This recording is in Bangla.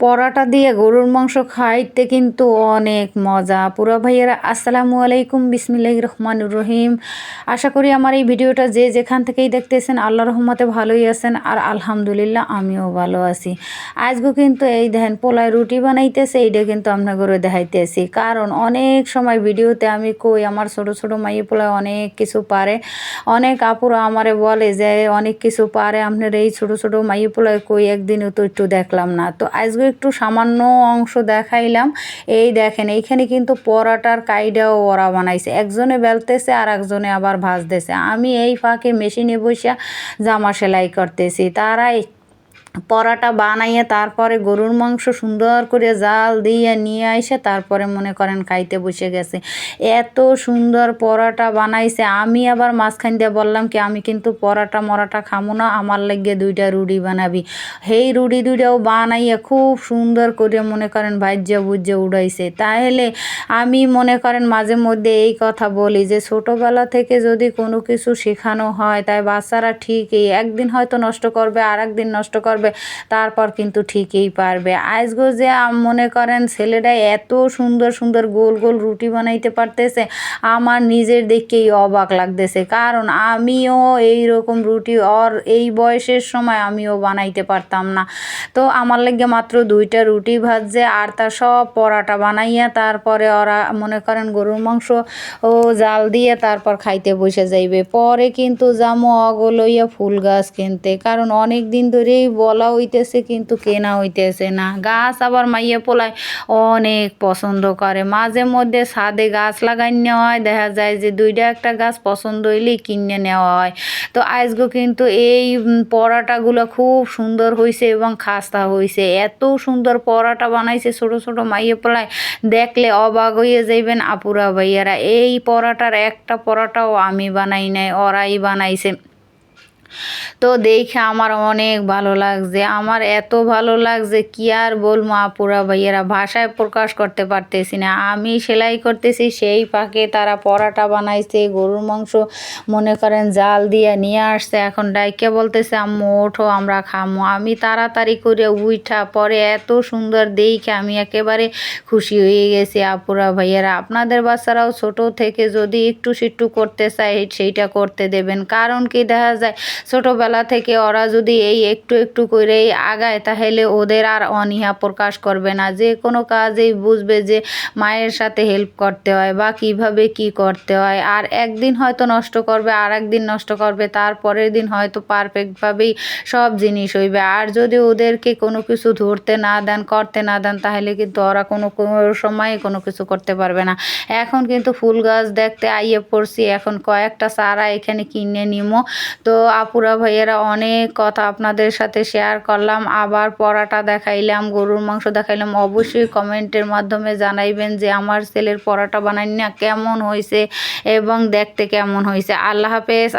পরাটা দিয়ে গরুর মাংস খাইতে কিন্তু অনেক মজা। পুরা ভাইয়েরা, আসসালামু আলাইকুম বিসমিল্লাহ রহমান রহিম। আশা করি আমার এই ভিডিওটা যে যেখান থেকেই দেখতেছেন আল্লাহ রহমতে ভালোই আছেন আর আলহামদুলিল্লাহ আমিও ভালো আছি। আজকে কিন্তু এই দেখেন, পোলায় রুটি বানাইতেছে, এইটা কিন্তু আপনার আপনাকে দেখাইতেছি। কারণ অনেক সময় ভিডিওতে আমি কই, আমার ছোট ছোট মাইয়ে পোলায় অনেক কিছু পারে। অনেক আপুরা আমারে বলে যে, অনেক কিছু পারে। আপনার এই ছোট ছোট মাইয়ে পোলায় কই, একদিনও তো একটু দেখলাম না। তো আজকে একটু সামান্য অংশ দেখাইলাম। এই দেখেন, এইখানে কিন্তু পরাটার কাইডাও ওরা বানাইছে। একজনে বেলতেছে আর একজনে আবার ভাজতেছে। আমি এই ফাঁকে মেশিনে বসে জামা সেলাই করতেছি। তারাই পরাটা বানাইয়ে তারপরে গরুর মাংস সুন্দর করে জাল দিয়ে নিয়ে এসে তারপরে মনে করেন খাইতে বসে গেছে। এত সুন্দর পরাটা বানাইছে। আমি আবার মাঝখান দিয়ে বললাম কি, আমি কিন্তু পরাটা মরাটা খামো না, আমার লাগিয়ে দুইটা রুটি বানাবি। সেই রুটি দুইটাও বানাইয়ে খুব সুন্দর করে মনে করেন ভাজ্য বুজ্য উড়াইছে। তাহলে আমি মনে করেন মাঝে মধ্যে এই কথা বলি যে, ছোটোবেলা থেকে যদি কোনো কিছু শেখানো হয়, তাই বাচ্চারা ঠিকই একদিন হয়তো নষ্ট করবে আর একদিন নষ্ট করবে। করবে, তারপর কিন্তু ঠিকই পারবে। আজগো যে মনে করেন ছেলেটা এত সুন্দর সুন্দর গোল গোল রুটি বানাইতে পারতেছে, আমার নিজের দেখেই অবাক লাগতেছে। কারণ আমিও এই রকম রুটি অর এই বয়সের সময় আমিও বানাইতে পারতাম না। তো আমার লাগে মাত্র দুইটা রুটি ভাজছে, আর তার সব পরাটা বানাইয়া তারপরে ওরা মনে করেন গরুর মাংস ও জাল দিয়ে তারপর খাইতে বসে যাইবে। পরে কিন্তু যামো অগলইয়া ফুল গাছ কিনতে, কারণ অনেক দিন ধরেই বল বলা হইতেছে কিন্তু কেনা হইতেছে না। গাছ আবার মাইয়া পোলায় অনেক পছন্দ করে। মাঝে মধ্যে ছাদে গাছ লাগাই নেওয়া হয়। দেখা যায় যে দুইটা একটা গাছ পছন্দ হইলেই কিনে নেওয়া হয়। তো আজকে কিন্তু এই পরাটাগুলো খুব সুন্দর হয়েছে এবং খাস্তা হয়েছে এত সুন্দর পরাটা বানাইছে ছোট ছোট মাইয়ে পোলায়। দেখলে অবাক হয়ে যাইবেন আপুরা ভাইয়ারা। এই পরাটার একটা পরাটাও আমি বানাই নাই, ওরাই বানাইছে। তো দেখে আমার অনেক ভালো লাগছে। আমার এত ভালো লাগছে কি আর বলব আপুরা ভাইয়েরা, ভাষায় প্রকাশ করতে পারতেছি না। আমি সেলাই করতেছি, সেই পাকে তারা পরাটা বানাইছে, গরুর মাংস মনে করেন জাল দিয়ে নিয়ে আসছে। এখন ডাইকে বলতেছে, আম্মু, ওঠো, আমরা খামো। আমি তাড়াতাড়ি করে উইঠা পরে এত সুন্দর দেখে আমি একেবারে খুশি হয়ে গেছি আপুরা ভাইয়েরা। আপনাদের বাচ্চারাও ছোট থেকে যদি একটু সিট্টু করতে চায়, সেইটা করতে দেবেন। কারণ কি, দেখা যায় ছোটোবেলা থেকে ওরা যদি এই একটু একটু করেই আগায়, তাহলে ওদের আর অনীহা প্রকাশ করবে না। যে কোনো কাজেই বুঝবে যে মায়ের সাথে হেল্প করতে হয় বা কীভাবে কি করতে হয়। আর একদিন হয়তো নষ্ট করবে আর একদিন নষ্ট করবে, তারপরের দিন হয়তো পারফেক্টভাবেই সব জিনিস হইবে। আর যদি ওদেরকে কোনো কিছু ধরতে না দেন, করতে না দেন, তাহলে কিন্তু ওরা কোনো সময় কোনো কিছু করতে পারবে না। এখন কিন্তু ফুল গাছ দেখতে আইয়ে পড়ছি। এখন কয়েকটা চারা এখানে কিনে নিমো। তো আপুরা ভাইয়েরা অনেক কথা আপনাদের সাথে শেয়ার করলাম। আবার পরাটা দেখাইলাম, গরুর মাংস দেখাইলাম। অবশ্যই কমেন্টের মাধ্যমে জানাইবেন যে আমার ছেলের পরাটা বানাই না কেমন হয়েছে এবং দেখতে কেমন হয়েছে আল্লাহ হাফেজ